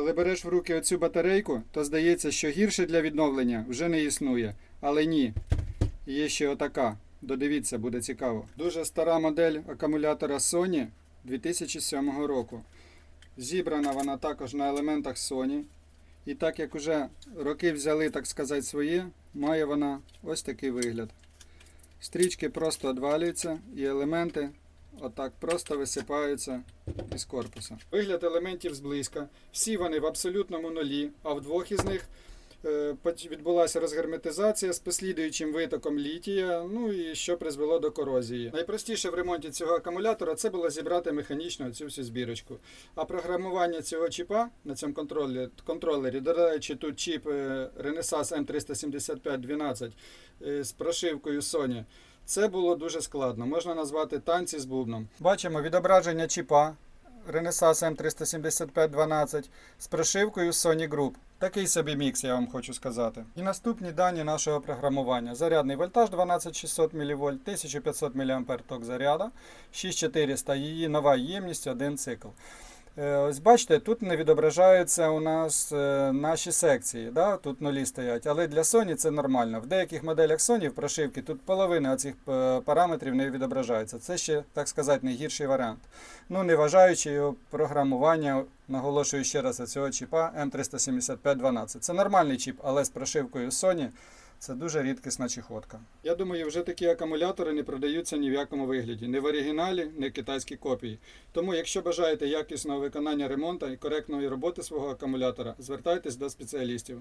Коли береш в руки оцю батарейку, то здається, що гірше для відновлення вже не існує. Але ні. Є ще отака. Додивіться, буде цікаво. Дуже стара модель акумулятора Sony 2007 року. Зібрана вона також на елементах Sony. І так як уже роки взяли, так сказати, своє, має вона ось такий вигляд. Стрічки просто одвалюються і елементи отак просто висипаються із корпуса. Вигляд елементів зблизька. Всі вони в абсолютному нулі, а в двох із них е, відбулася розгерметизація з послідуючим витоком літія, ну і що призвело до корозії. Найпростіше в ремонті цього акумулятора це було зібрати механічно цю всю збірочку. А програмування цього чіпа на цьому контролері, контролері додаючи тут чіп е, Renesas M37512 е, з прошивкою Sony, це було дуже складно. Можна назвати танці з бубном. Бачимо відображення чіпа Renesas M37512 з прошивкою Sony Group. Такий собі мікс, я вам хочу сказати. І наступні дані нашого програмування. Зарядний вольтаж 12600 мВ, 1500 мА ток заряда, 6400 її нова ємність, один цикл. Е, Ось бачите, тут не відображаються у нас е, наші секції. Да? Тут нулі стоять. Але для Sony це нормально. В деяких моделях Sony в прошивці тут половина цих параметрів не відображається. Це ще, так сказати, найгірший варіант. Ну, не вважаючи його програмування, наголошую ще раз цього чіпа M37512. Це нормальний чіп, але з прошивкою Sony це дуже рідкісна чехотка. Я думаю, вже такі акумулятори не продаються ні в якому вигляді, ні в оригіналі, ні в китайській копії. Тому, якщо бажаєте якісного виконання ремонту і коректної роботи свого акумулятора, звертайтесь до спеціалістів.